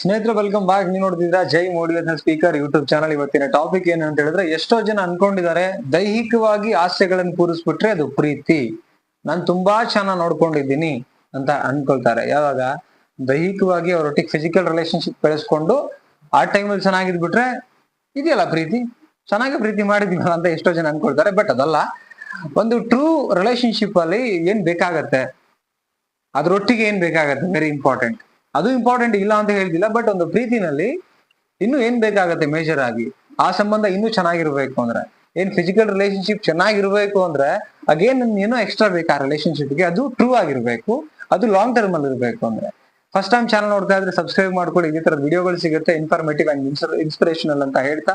ಸ್ನೇಹಿತರು welcome back ನೀವು ನೋಡ್ತಿದ್ರ Jai motivation speaker YouTube channel ಇವತ್ತಿನ ಟಾಪಿಕ್ ಏನು ಅಂತ ಹೇಳಿದ್ರೆ, ಎಷ್ಟೋ ಜನ ಅನ್ಕೊಂಡಿದ್ದಾರೆ, ದೈಹಿಕವಾಗಿ ಆಸೆಗಳನ್ನು ಪೂರಿಸ್ಬಿಟ್ರೆ ಅದು ಪ್ರೀತಿ. ನಾನು ತುಂಬಾ ಚೆನ್ನಾಗಿ ನೋಡ್ಕೊಂಡಿದ್ದೀನಿ ಅಂತ ಅನ್ಕೊಳ್ತಾರೆ. ಯಾವಾಗ? ದೈಹಿಕವಾಗಿ ಅವರೊಟ್ಟಿಗೆ ಫಿಸಿಕಲ್ ರಿಲೇಶನ್ಶಿಪ್ ಬೆಳೆಸ್ಕೊಂಡು, ಆ ಟೈಮಲ್ಲಿ ಚೆನ್ನಾಗಿದ್ಬಿಟ್ರೆ, ಇದೆಯಲ್ಲ ಪ್ರೀತಿ? ಚೆನ್ನಾಗಿ ಪ್ರೀತಿ ಮಾಡಿದ್ವಲ್ಲ ಅಂತ ಎಷ್ಟೋ ಜನ ಅನ್ಕೊಳ್ತಾರೆ ಬಟ್ ಅದಲ್ಲ. ಒಂದು ಟ್ರೂ ರಿಲೇಶನ್ಶಿಪ್ ಅಲ್ಲಿ ಏನ್ ಬೇಕಾಗತ್ತೆ? ಅದ್ರೊಟ್ಟಿಗೆ ಏನ್ ಬೇಕಾಗತ್ತೆ? ವೆರಿ ಇಂಪಾರ್ಟೆಂಟ್ ಅದು ಇಂಪಾರ್ಟೆಂಟ್ ಇಲ್ಲ ಅಂತ ಹೇಳ್ತಿಲ್ಲ ಬಟ್ ಒಂದು ಪ್ರೀತಿನಲ್ಲಿ ಇನ್ನು ಏನ್ ಬೇಕಾಗತ್ತೆ ಮೇಜರ್ ಆಗಿ? ಆ ಸಂಬಂಧ ಇನ್ನೂ ಚೆನ್ನಾಗಿರ್ಬೇಕು ಅಂದ್ರೆ, ಏನ್ ಫಿಸಿಕಲ್ ರಿಲೇಶನ್ಶಿಪ್ ಚೆನ್ನಾಗಿರ್ಬೇಕು ಅಂದ್ರೆ ಅಗೇನ್ ಏನೋ ಎಕ್ಸ್ಟ್ರಾ ಬೇಕು ಆ ರಿಲೇಶನ್ಶಿಪ್ಗೆ ಅದು ಟ್ರೂ ಆಗಿರ್ಬೇಕು, ಅದು ಲಾಂಗ್ ಟರ್ಮ್ ಅಲ್ಲಿ ಇರ್ಬೇಕು ಅಂದ್ರೆ. ಫಸ್ಟ್ ಟೈಮ್ ಚಾನಲ್ ನೋಡ್ತಾ ಇದ್ರೆ ಸಬ್ಸ್ಕ್ರೈಬ್ ಮಾಡ್ಕೊಳ್ಳಿ, ಇದೇ ತರ ವಿಡಿಯೋಗಳು ಸಿಗುತ್ತೆ ಇನ್ಫಾರ್ಮೇಟಿವ್ ಅಂಡ್ ಇನ್ಸ್ಪಿರೇಷನಲ್ ಅಂತ ಹೇಳ್ತಾ.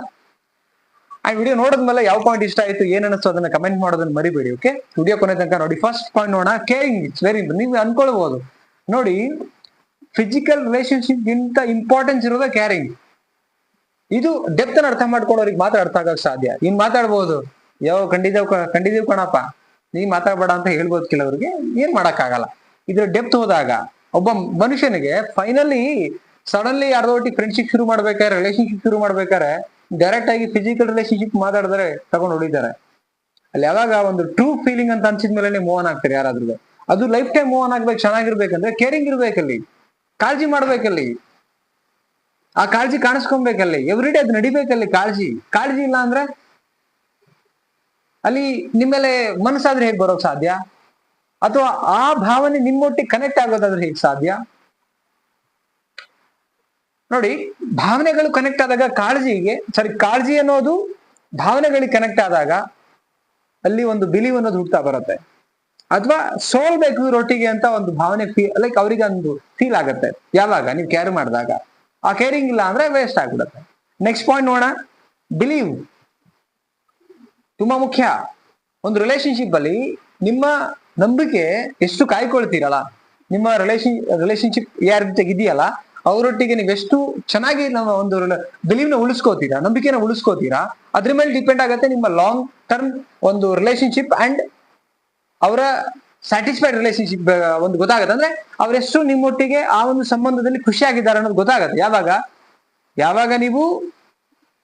ಆ ವಿಡಿಯೋ ನೋಡಿದ್ಮೇಲೆ ಯಾವ ಪಾಯಿಂಟ್ ಇಷ್ಟ ಆಯ್ತು, ಏನ್ ಅದನ್ನ ಕಮೆಂಟ್ ಮಾಡೋದನ್ನ ಮರಿಬೇಡಿ ಓಕೆ ವಿಡಿಯೋ ಕೊನೆ ತನಕ ನೋಡಿ ಫಸ್ಟ್ ಪಾಯಿಂಟ್ ನೋಡೋಣ ಕೇರಿಂಗ್ ಇಟ್ಸ್ ವೆರಿ ನೀವು ಅನ್ಕೊಳ್ಬಹುದು ನೋಡಿ ಫಿಸಿಕಲ್ ರಿಲೇಶನ್ಶಿಪ್ ಗಿಂತ ಇಂಪಾರ್ಟೆನ್ಸ್ ಇರೋದೇ ಕ್ಯಾರಿಂಗ್ ಇದು ಡೆಪ್ತ್ ಅರ್ಥ ಮಾಡ್ಕೊಳ್ಳೋರಿಗೆ ಮಾತ್ರ ಅರ್ಥ ಆಗಕ್ ಸಾಧ್ಯ. ಇನ್ ಮಾತಾಡ್ಬೋದು. ಯಾವ ಕಂಡಿದೇವ್ ಕಂಡಿದ್ದೀವ್ ಕಣಪ್ಪ. ನೀ ಮಾತಾಡ್ಬೇಡ ಅಂತ ಹೇಳ್ಬೋದು ಕೆಲವರಿಗೆ. ಏನ್ ಮಾಡಕ್ಕಾಗಲ್ಲ. ಇದ್ರ ಡೆಪ್ತ್ ಹೋದಾಗ ಒಬ್ಬ ಮನುಷ್ಯನಿಗೆ ಫೈನಲಿ ಸಡನ್ಲಿ ಯಾರ್ದೊಟ್ಟಿಗೆ ಫ್ರೆಂಡ್ಶಿಪ್ ಶುರು ಮಾಡ್ಬೇಕಾದ್ರೆ ರಿಲೇಶನ್ಶಿಪ್ ಶುರು ಮಾಡ್ಬೇಕಾದ್ರೆ ಡೈರೆಕ್ಟ್ ಆಗಿ ಫಿಸಿಕಲ್ ರಿಲೇಶನ್ಶಿಪ್ ಮಾತಾಡಿದ್ರೆ ತಗೊಂಡು ಹೊಡಿತಾರೆ. ಅಲ್ಲಿ ಯಾವಾಗ ಒಂದು ಟ್ರೂ ಫೀಲಿಂಗ್ ಅಂತ ಅನ್ಸಿದ ಮೇಲೆ ಮೂವ್ ಆನ್ ಆಗ್ತಾರೆ ಯಾರಾದ್ರೂ. ಅದು ಲೈಫ್ ಟೈಮ್ ಮೂವ್ ಆನ್ ಆಗ್ಬೇಕು, ಚೆನ್ನಾಗಿರ್ಬೇಕಂದ್ರೆ ಕೇರಿಂಗ್ ಇರ್ಬೇಕಲ್ಲಿ ಕಾಳಜಿ ಮಾಡ್ಬೇಕಲ್ಲಿ. ಆ ಕಾಳಜಿ ಕಾಣಿಸ್ಕೊಬೇಕಲ್ಲಿ. ಎವ್ರಿ ಡೇ ಅದು ನಡಿಬೇಕಲ್ಲಿ ಕಾಳಜಿ. ಕಾಳಜಿ ಇಲ್ಲ ಅಂದ್ರೆ ಅಲ್ಲಿ ನಿಮ್ಮೇಲೆ ಮನಸ್ಸಾದ್ರೆ ಹೇಗ್ ಬರೋಕ್ ಸಾಧ್ಯ? ಅಥವಾ ಆ ಭಾವನೆ ನಿಮ್ಮೊಟ್ಟಿಗೆ ಕನೆಕ್ಟ್ ಆಗೋದಾದ್ರೆ ಹೇಗ್ ಸಾಧ್ಯ? ನೋಡಿ, ಭಾವನೆಗಳು ಕನೆಕ್ಟ್ ಆದಾಗ ಕಾಳಜಿಗೆ ಸರಿ ಕಾಳಜಿ ಅನ್ನೋದು ಭಾವನೆಗಳಿಗೆ ಕನೆಕ್ಟ್ ಆದಾಗ ಅಲ್ಲಿ ಒಂದು ಬಿಲೀವ್ ಅನ್ನೋದು ಹುಡ್ತಾ ಬರುತ್ತೆ. ಅಥವಾ ಸೋಲ್ಬೇಕು ರೊಟ್ಟಿಗೆ ಅಂತ ಒಂದು ಭಾವನೆ ಫೀಲ್ ಲೈಕ್ ಅವರಿಗೆ ಒಂದು ಫೀಲ್ ಆಗುತ್ತೆ. ಯಾವಾಗ? ನೀವು ಕೇರ್ ಮಾಡಿದಾಗ. ಆ ಕೇರಿಂಗ್ ಇಲ್ಲ ಅಂದ್ರೆ ವೇಸ್ಟ್ ಆಗ್ಬಿಡುತ್ತೆ. ನೆಕ್ಸ್ಟ್ ಪಾಯಿಂಟ್ ನೋಡೋಣ. ಬಿಲೀವ್ ತುಂಬಾ ಮುಖ್ಯ. ಒಂದು ರಿಲೇಶನ್ಶಿಪ್ ಅಲ್ಲಿ ನಿಮ್ಮ ನಂಬಿಕೆ ಎಷ್ಟು ಕಾಯ್ಕೊಳ್ತೀರಲ್ಲ? ನಿಮ್ಮ ರಿಲೇಶನ್ ರಿಲೇಶನ್ಶಿಪ್ ಯಾರ ಜೊತೆಗೆ ಅವರೊಟ್ಟಿಗೆ ನೀವು ಎಷ್ಟು ಚೆನ್ನಾಗಿ ನಮ್ಮ ಒಂದು ಬಿಲೀವ್ನ ಉಳಿಸ್ಕೋತೀರಾ, ನಂಬಿಕೆನ ಉಳಿಸ್ಕೋತೀರಾ, ಅದ್ರ ಮೇಲೆ ಡಿಪೆಂಡ್ ಆಗುತ್ತೆ ನಿಮ್ಮ ಲಾಂಗ್ ಟರ್ಮ್ ಒಂದು ರಿಲೇಶನ್ಶಿಪ್ ಅಂಡ್ ಅವರ ಸ್ಯಾಟಿಸ್ಫೈಡ್ ರಿಲೇಶನ್ಶಿಪ್ ಒಂದು ಗೊತ್ತಾಗುತ್ತೆ. ಅಂದ್ರೆ ಅವರೆಷ್ಟು ನಿಮ್ಮೊಟ್ಟಿಗೆ ಆ ಒಂದು ಸಂಬಂಧದಲ್ಲಿ ಖುಷಿಯಾಗಿದ್ದಾರೆ ಅನ್ನೋದು ಗೊತ್ತಾಗುತ್ತೆ. ಯಾವಾಗ? ಯಾವಾಗ ನೀವು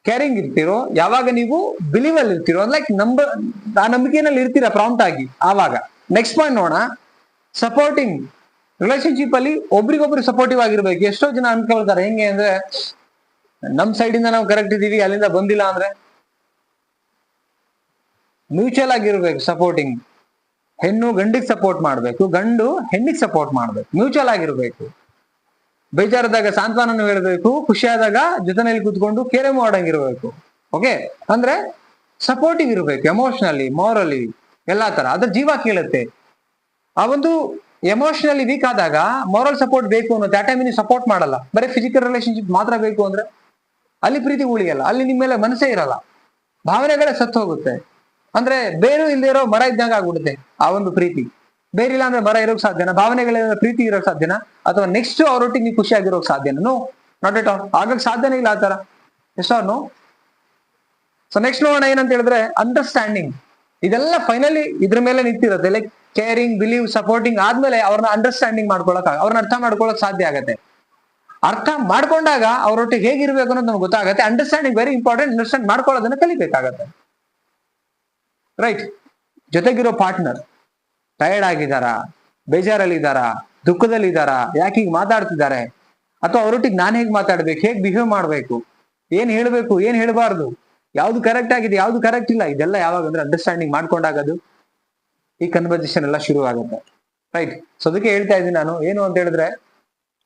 ಕೇರಿಂಗ್ ಇರ್ತೀರೋ, ಯಾವಾಗ ನೀವು ಬಿಲೀವ್ ಅಲ್ಲಿ ಇರ್ತೀರೋ ಲೈಕ್ ನಂಬರ್ ಆ ನಂಬಿಕೆನಲ್ಲಿ ಇರ್ತೀರಾ ಪ್ರಾಂಪ್ಟ್ ಆಗಿ, ಆವಾಗ. ನೆಕ್ಸ್ಟ್ ಪಾಯಿಂಟ್ ನೋಡೋಣ. ಸಪೋರ್ಟಿಂಗ್ ರಿಲೇಶನ್ಶಿಪ್ ಅಲ್ಲಿ ಒಬ್ರಿಗೊಬ್ರು ಸಪೋರ್ಟಿವ್ ಆಗಿರ್ಬೇಕು. ಎಷ್ಟೋ ಜನ ಅನ್ಕೊಳ್ತಾರೆ ಹೆಂಗೆ ಅಂದ್ರೆ, ನಮ್ ಸೈಡ್ ಇಂದ ನಾವು ಕರೆಕ್ಟ್ ಇದೀವಿ ಅಲ್ಲಿಂದ ಬಂದಿಲ್ಲ ಅಂದ್ರೆ. ಮ್ಯೂಚುವಲ್ ಆಗಿರ್ಬೇಕು ಸಪೋರ್ಟಿಂಗ್ ಹೆಣ್ಣು ಗಂಡಿಗೆ ಸಪೋರ್ಟ್ ಮಾಡ್ಬೇಕು, ಗಂಡು ಹೆಣ್ಣಿಗೆ ಸಪೋರ್ಟ್ ಮಾಡ್ಬೇಕು ಮ್ಯೂಚುವಲ್ ಆಗಿರ್ಬೇಕು. ಬೇಜಾರದಾಗ ಸಾಂತ್ವನ ಹೇಳ್ಬೇಕು, ಖುಷಿಯಾದಾಗ ಜೊತೆನಲ್ಲಿ ಕೂತ್ಕೊಂಡು ಕೇರೆ ಮಾಡಂಗಿರ್ಬೇಕು ಓಕೆ ಅಂದ್ರೆ ಸಪೋರ್ಟಿವ್ ಇರ್ಬೇಕು ಎಮೋಷನಲಿ ಮೋರಲಿ ಎಲ್ಲಾ ತರ. ಅದ್ರ ಜೀವ ಕೇಳುತ್ತೆ. ಆ ಒಂದು ಎಮೋಷನಲಿ ವೀಕ್ ಆದಾಗ ಮೋರಲ್ ಸಪೋರ್ಟ್ ಬೇಕು ಅನ್ನೋದು ಆ ಟೈಮ್ ನೀವು ಸಪೋರ್ಟ್ ಮಾಡಲ್ಲ. ಬರೀ ಫಿಸಿಕಲ್ ರಿಲೇಶನ್ಶಿಪ್ ಮಾತ್ರ ಬೇಕು ಅಂದ್ರೆ ಅಲ್ಲಿ ಪ್ರೀತಿ ಉಳಿಯಲ್ಲ. ಅಲ್ಲಿ ನಿಮ್ಮ ಮೇಲೆ ಮನಸ್ಸೇ ಇರಲ್ಲ. ಭಾವನೆಗಳೇ ಸತ್ತು ಹೋಗುತ್ತೆ ಅಂದ್ರೆ ಬೇರು ಇಲ್ಲದೆ ಇರೋ ಮರ ಇದ್ದಂಗ ಆಗ್ಬಿಡುತ್ತೆ ಆ ಒಂದು ಪ್ರೀತಿ. ಬೇರಿಲ್ಲ ಅಂದ್ರೆ ಮರ ಇರೋಕ್ ಸಾಧ್ಯನ? ಭಾವನೆಗಳಿಂದ ಪ್ರೀತಿ ಇರೋಕ್ ಸಾಧ್ಯನಾ? ಅಥವಾ ನೆಕ್ಸ್ಟ್ ಅವರೊಟ್ಟಿಗೆ ನೀವು ಖುಷಿಯಾಗಿರೋಕ್ ಸಾಧ್ಯನೂ? ನಾಟ್ ಎಟ್ ಆಲ್ ಆಗಕ್ ಸಾಧ್ಯನೇ ಇಲ್ಲ ಆ ತರ ನೋ ಸೊ ನೆಕ್ಸ್ಟ್ ನೋಡೋಣ ಏನಂತ ಹೇಳಿದ್ರೆ ಅಂಡರ್ಸ್ಟ್ಯಾಂಡಿಂಗ್ ಇದೆಲ್ಲ ಫೈನಲಿ ಇದ್ರ ಮೇಲೆ ನಿಂತಿರುತ್ತೆ. ಲೈಕ್ ಕೇರಿಂಗ್ ಬಿಲೀವ್ ಸಪೋರ್ಟಿಂಗ್ ಆದ್ಮೇಲೆ ಅವ್ರನ್ನ ಅಂಡರ್ಸ್ಟ್ಯಾಂಡಿಂಗ್ ಮಾಡ್ಕೊಳಕ್ ಅವ್ರನ್ನ ಅರ್ಥ ಮಾಡ್ಕೊಳಕ್ ಸಾಧ್ಯ ಆಗತ್ತೆ. ಅರ್ಥ ಮಾಡ್ಕೊಂಡಾಗ ಅವರೊಟ್ಟಿಗೆ ಹೇಗಿರ್ಬೇಕು ಅನ್ನೋದು ನಮ್ಗೆ ಗೊತ್ತಾಗುತ್ತೆ. ಅಂಡರ್ಸ್ಟ್ಯಾಂಡಿಂಗ್ ವೆರಿ ಇಂಪಾರ್ಟೆಂಟ್ ಅಂಡರ್ಸ್ಟ್ಯಾಂಡ್ ಮಾಡ್ಕೊಳ್ಳೋದನ್ನ ಕಲಿಬೇಕಾಗತ್ತೆ. ರೈಟ್ ಜೊತೆಗಿರೋ ಪಾರ್ಟ್ನರ್ ಟಯರ್ಡ್ ಇದ್ದಾರಾ ದುಃಖದಲ್ಲಿ ಇದ್ದಾರಾ ಯಾಕೆ ಹೀಗೆ ಮಾತಾಡ್ತಿದ್ದಾರೆ? ಅಥವಾ ಅವರೊಟ್ಟಿಗೆ ನಾನು ಹೇಗೆ ಮಾತಾಡ್ಬೇಕು? ಹೇಗೆ ಬಿಹೇವ್ ಮಾಡ್ಬೇಕು? ಏನ್ ಹೇಳ್ಬೇಕು? ಏನ್ ಹೇಳಬಾರ್ದು? ಯಾವ್ದು ಕರೆಕ್ಟ್ ಆಗಿದೆ, ಯಾವ್ದು ಕರೆಕ್ಟ್ ಇಲ್ಲ? ಇದೆಲ್ಲ ಯಾವಾಗ ಅಂದ್ರೆ ಅಂಡರ್ಸ್ಟ್ಯಾಂಡಿಂಗ್ ಮಾಡ್ಕೊಂಡಾಗದು. ಈ ಕನ್ವರ್ಸೇಷನ್ ಎಲ್ಲ ಶುರು ಆಗುತ್ತೆ ರೈಟ್ ಸೊ ಅದಕ್ಕೆ ಹೇಳ್ತಾ ಇದ್ದೀನಿ ನಾನು. ಏನು ಅಂತ ಹೇಳಿದ್ರೆ,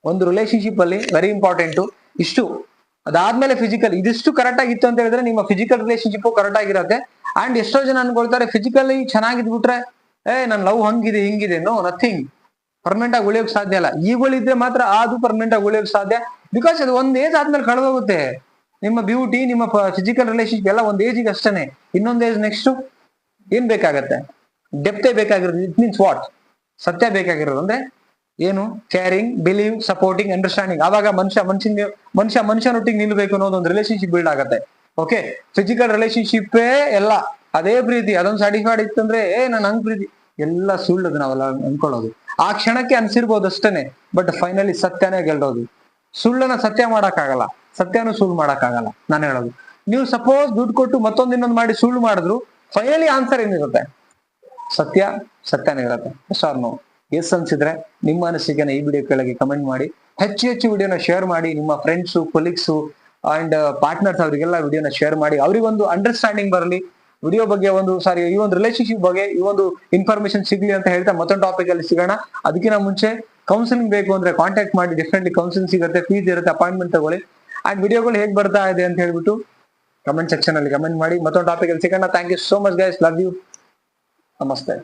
ಒಂದು ರಿಲೇಶನ್ಶಿಪ್ ಅಲ್ಲಿ ವೆರಿ ಇಂಪಾರ್ಟೆಂಟು ಇಷ್ಟು. ಅದಾದ್ಮೇಲೆ ಫಿಸಿಕಲ್ ಇದಿಷ್ಟು ಕರೆಕ್ಟ್ ಆಗಿತ್ತು ಅಂತ ಹೇಳಿದ್ರೆ ನಿಮ್ಮ ಫಿಸಿಕಲ್ ರಿಲೇಶನ್ಶಿಪ್ ಕರೆಕ್ಟ್ ಆಗಿರುತ್ತೆ. ಅಂಡ್ ಎಷ್ಟೋ ಜನ ಅನ್ಕೊಳ್ತಾರೆ ಫಿಸಿಕಲಿ ಚೆನ್ನಾಗಿದ್ಬಿಟ್ರೆ ಏ, ನನ್ ಲವ್ ಹಂಗಿದೆ, ಹಿಂಗಿದೆ ನೋ ನಥಿಂಗ್ ಪರ್ಮನೆಂಟ್ ಆಗಿ ಉಳಿಯೋಕ್ ಸಾಧ್ಯ ಇಲ್ಲ. ಈಗಳಿದ್ರೆ ಮಾತ್ರ ಅದು ಪರ್ಮನೆಂಟ್ ಆಗಿ ಉಳಿಯೋಕ್ ಸಾಧ್ಯ. ಬಿಕಾಸ್ ಅದು ಒಂದ್ ಏಜ್ ಆದ್ಮೇಲೆ ಕಳೆದೋಗುತ್ತೆ. ನಿಮ್ಮ ಬ್ಯೂಟಿ ನಿಮ್ಮ ಫಿಸಿಕಲ್ ರಿಲೇಶನ್ಶಿಪ್ ಎಲ್ಲ ಒಂದ್ ಏಜಿಗೆ ಅಷ್ಟೇನೆ. ಇನ್ನೊಂದ್ ಏಜ್ ನೆಕ್ಸ್ಟ್ ಏನ್ ಬೇಕಾಗತ್ತೆ? ಡೆಪ್ತೇ ಬೇಕಾಗಿರೋದು. ಇಟ್ ಮೀನ್ಸ್ ವಾಟ್ ಸತ್ಯ ಬೇಕಾಗಿರೋದು. ಅಂದ್ರೆ ಏನು? ಕೇರಿಂಗ್ ಬಿಲೀವ್ ಸಪೋರ್ಟಿಂಗ್ ಅಂಡರ್ಸ್ಟ್ಯಾಂಡಿಂಗ್ ಆವಾಗ ಮನುಷ್ಯ ಮನುಷ್ಯನ ಮನುಷ್ಯ ಮನುಷ್ಯನೊಟ್ಟಿಗೆ ನಿಲ್ಬೇಕು ಅನ್ನೋದು ಒಂದು ರಿಲೇಶನ್ಶಿಪ್ ಬಿಲ್ಡ್ ಆಗುತ್ತೆ. ಓಕೆ ಫಿಸಿಕಲ್ ರಿಲೇಶನ್ಶಿಪ್ಪೇ ಎಲ್ಲ. ಅದೇ ಪ್ರೀತಿ. ಅದೊಂದು ಸ್ಯಾಟಿಸ್ಫೈಡ್ ಇತ್ತಂದ್ರೆ, ಏ, ನಾನು ಹಂಗ್ ಪ್ರೀತಿ. ಎಲ್ಲ ಸುಳ್ಳದು ನಾವೆಲ್ಲ ಅನ್ಕೊಳ್ಳೋದು. ಆ ಕ್ಷಣಕ್ಕೆ ಅನ್ಸಿರ್ಬೋದು ಅಷ್ಟೇನೆ ಬಟ್ ಫೈನಲಿ ಸತ್ಯನೇ ಗೆಲ್ಲೋದು ಸುಳ್ಳನ್ನ ಸತ್ಯ ಮಾಡಕ್ಕಾಗಲ್ಲ. ಸತ್ಯನೂ ಸುಳ್ಳು ಮಾಡಕ್ಕಾಗಲ್ಲ. ನಾನು ಹೇಳೋದು. ನೀವು ಸಪೋಸ್ ದುಡ್ಡು ಕೊಟ್ಟು ಮತ್ತೊಂದ್ ಇನ್ನೊಂದು ಮಾಡಿ ಸುಳ್ಳು ಮಾಡಿದ್ರು ಫೈನಲಿ ಆನ್ಸರ್ ಏನಿರುತ್ತೆ? ಸತ್ಯ, ಸತ್ಯನೇ ಇರುತ್ತೆ. ಸಾರ್ ನೋವು ಎಸ್ ಅನ್ಸಿದ್ರೆ ನಿಮ್ಮ ಅನಿಸಿಕೆನ ಈ ವಿಡಿಯೋ ಕೆಳಗೆ ಕಮೆಂಟ್ ಮಾಡಿ. ಹೆಚ್ಚು ಹೆಚ್ಚು ವಿಡಿಯೋನ ಶೇರ್ ಮಾಡಿ, ನಿಮ್ಮ ಫ್ರೆಂಡ್ಸು ಕೊಲೀಗ್ಸು ಅಂಡ್ ಪಾರ್ಟ್ನರ್ಸ್ ಅವರಿಗೆಲ್ಲ ವಿಡಿಯೋನ ಶೇರ್ ಮಾಡಿ. ಅವರಿಗೊಂದು ಅಂಡರ್ಸ್ಟ್ಯಾಂಡಿಂಗ್ ಬರಲಿ. ವಿಡಿಯೋ ಬಗ್ಗೆ ಒಂದು ಸಾರಿ ಈ ಒಂದು ರಿಲೇಶನ್ಶಿಪ್ ಬಗ್ಗೆ, ಈ ಒಂದು ಇನ್ಫಾರ್ಮೇಶನ್ ಸಿಗ್ಲಿ ಅಂತ ಹೇಳ್ತಾ ಮತ್ತೊಂದು ಟಾಪಿಕ್ ಅಲ್ಲಿ ಸಿಗೋಣ. ಅದಕ್ಕಿಂತ ಮುಂಚೆ ಕೌನ್ಸಿಲಿಂಗ್ ಬೇಕು ಅಂದ್ರೆ ಕಾಂಟ್ಯಾಕ್ಟ್ ಮಾಡಿ ಡಿಫ್ರೆಂಟ್ಲಿ ಕೌನ್ಸಿಲಿಂಗ್ ಸಿಗುತ್ತೆ ಫೀಸ್ ಇರುತ್ತೆ ಅಪಾಯಿಂಟ್ಮೆಂಟ್ ತಗೊಳ್ಳಿ. ಅಂಡ್ ವಿಡಿಯೋಗಳು ಹೇಗೆ ಬರ್ತಾ ಇದೆ ಅಂತ ಹೇಳ್ಬಿಟ್ಟು ಕಮೆಂಟ್ ಸೆಕ್ಷನ್ ಅಲ್ಲಿ ಕಮೆಂಟ್ ಮಾಡಿ. ಮತ್ತೊಂದು ಟಾಪಿಕ್ ಅಲ್ಲಿ ಸಿಗೋಣ. Thank you so much guys love you ನಮಸ್ತೆ